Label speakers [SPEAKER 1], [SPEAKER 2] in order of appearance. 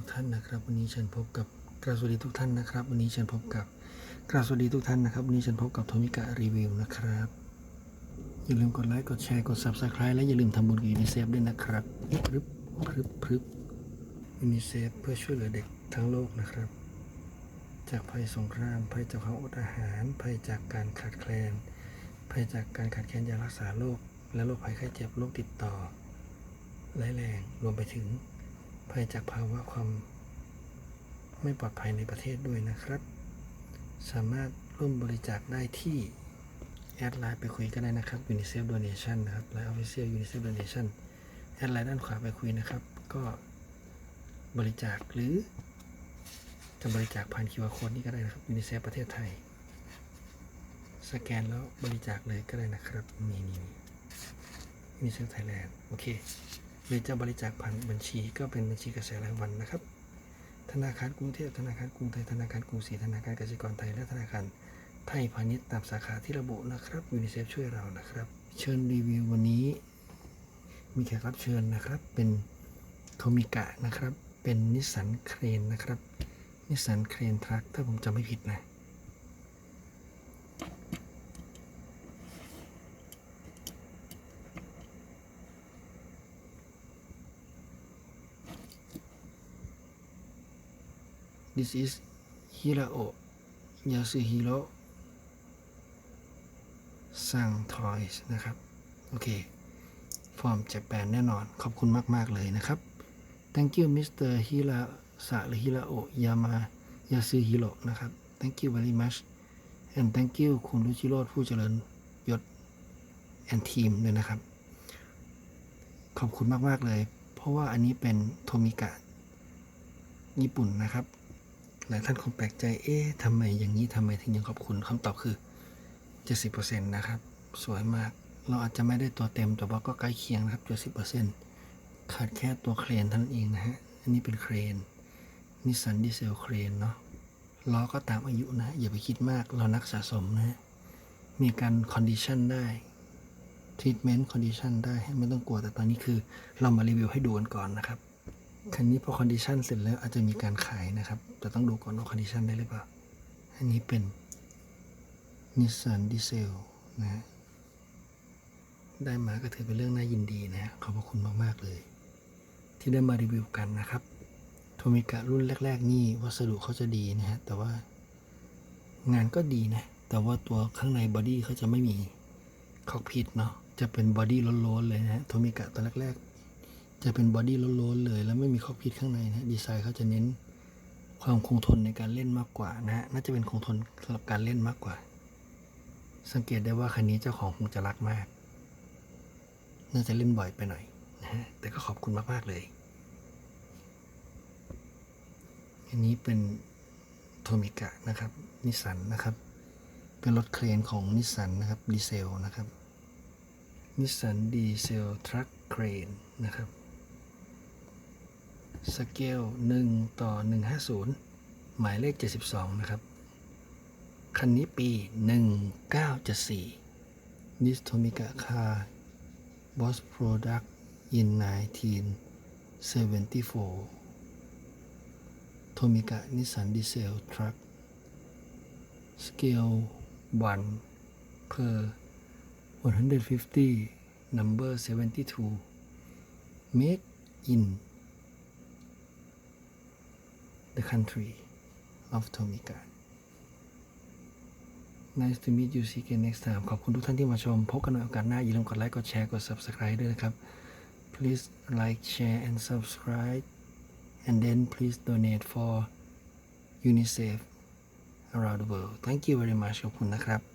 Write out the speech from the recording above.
[SPEAKER 1] ทุกท่านนะครับ วันนี้เชิญพบกับกราสวัสดีทุกท่านนะครับ วันนี้เชิญพบกับกราสวัสดีทุกท่านนะครับวันนี้เชิญพบกับโทมิกะรีวิวนะครับอย่าลืมกดไลค์กดแชร์กด subscribe และอย่าลืมทำบุญกับยูนิเซฟด้วยนะครับพรึบพรึบพรึบยูนิเซฟเพื่อช่วยเหลือเด็กทั้งโลกนะครับ จากภัยสงครามภัยจากความอดอาหาร ภัยจากการขาดแคลน ภัยจากการขาดแคลนยารักษาโรคและโรคภัยไข้เจ็บโรคติดต่อร้ายแรงรวมไปถึง ภัยจากภาวะความไม่ปลอดภัยในประเทศด้วยนะครับ สามารถร่วมบริจาคได้ที่ แอดไลน์ไปคุยก็ได้นะครับ UNICEF Donation นะครับไลน์ Official UNICEF Donation แอดไลน์ด้านขวาไปคุยนะครับ ก็บริจาคหรือจะบริจาคผ่าน QR Code นี่ก็ได้นะครับ UNICEF ประเทศไทย สแกนแล้วบริจาคเลยก็ได้นะครับ นี่นี่นี่ UNICEF Thailand โอเค หรือจะบริจาคผ่านบัญชีก็เป็นบัญชีกระแสรายวันนะครับ ธนาคารกรุงเทพธนาคารกรุงไทยธนาคารกรุงศรีธนาคารกสิกรไทยและธนาคารไทยพาณิชย์ตามสาขาที่ระบุนะครับยูนิเซฟช่วยเรานะครับ เชิญรีวิววันนี้ มีแขกรับเชิญนะครับ เป็นโทมิกะนะครับ เป็นนิสสันเครนนะครับนิสสันเครนทรัคถ้าผมจำไม่ผิดนะ This is Hirao Yasuhiro สั่ง Toys นะครับ โอเค ฟอร์มเจแปนแน่นอน ขอบคุณมาก ๆ เลยนะครับ Thank you Mr. Hirasa หรือ Hirao Yama Yasuhiro นะครับ Thank you very much and thank you คุณรุจิโรธผู้เจริญยศ and team ด้วยนะครับ ขอบคุณมาก ๆ เลย เพราะว่าอันนี้เป็นโทมิกะ ญี่ปุ่นนะครับ หลายท่านคงแปลกใจ เอ๊ะทำไมอย่างนี้ทำไมถึงยังขอบคุณคำตอบคือ 70%นะครับ สวยมาก เราอาจจะไม่ได้ตัวเต็ม แต่ว่าก็ใกล้เคียงนะครับ 70%ขาดแค่ตัวเครนท่านเองนะฮะ อันนี้เป็นเครน นิสสันดีเซลเครนเนาะ ล้อก็ตามอายุนะ อย่าไปคิดมาก เรานักสะสมนะฮะมีการคอนดิชันได้ทรีทเมนต์คอนดิชันได้ ไม่ต้องกลัว แต่ตอนนี้คือเรามารีวิวให้ดูกันก่อนนะครับ คันนี้พอคอนดิชันเสร็จแล้วอาจจะมีการขายนะครับ แต่ต้องดูก่อนว่าคอนดิชันได้หรือเปล่า อันนี้เป็นนิสสันดีเซลนะฮะได้มาก็ถือเป็นเรื่องน่ายินดีนะฮะขอบพระคุณมาก ๆ เลย ที่ได้มารีวิวกันนะครับโทมิกะรุ่นแรก ๆ นี่วัสดุเขาจะดีนะฮะ แต่ว่างานก็ดีนะ แต่ว่าตัวข้างในบอดี้เขาจะไม่มีคอกพิทเนาะ จะเป็นบอดี้โล้นๆเลยนะฮะ โทมิกะตอนแรก ๆ จะเป็นบอดี้โล้นๆเลย แล้วไม่มีคอกพิทข้างในนะดีไซน์เขาจะเน้นความคงทนในการเล่นมากกว่านะฮะน่าจะเป็นคงทนสำหรับการเล่นมากกว่า สังเกตได้ว่าคันนี้เจ้าของคงจะรักมาก น่าจะเล่นบ่อยไปหน่อยนะฮะแต่ก็ขอบคุณมากๆเลยอันนี้เป็นโทมิกะนะครับนิสสันนะครับ เป็นรถเครนของนิสสันนะครับดีเซลนะครับนิสสันดีเซลทรัคเครนนะครับ สเกล1 ต่อ 150 หมายเลข 72 นะครับ คันนี้ปี 1974 นิสโทมิกะคาร์บอสโปรดักต์ in 1974โทมิกะนิสสันดีเซลทรัคสเกล1 per 150 number 72 made in the country of Tomica Nice to meet you see you again next time ขอบคุณทุกท่านที่มาชม พบกันในโอกาสหน้า อย่าลืมกดไลค์ กดแชร์ กด subscribe ด้วยนะครับ please like share and subscribe and then please donate for UNICEF around the world thank you very much ขอบคุณนะครับ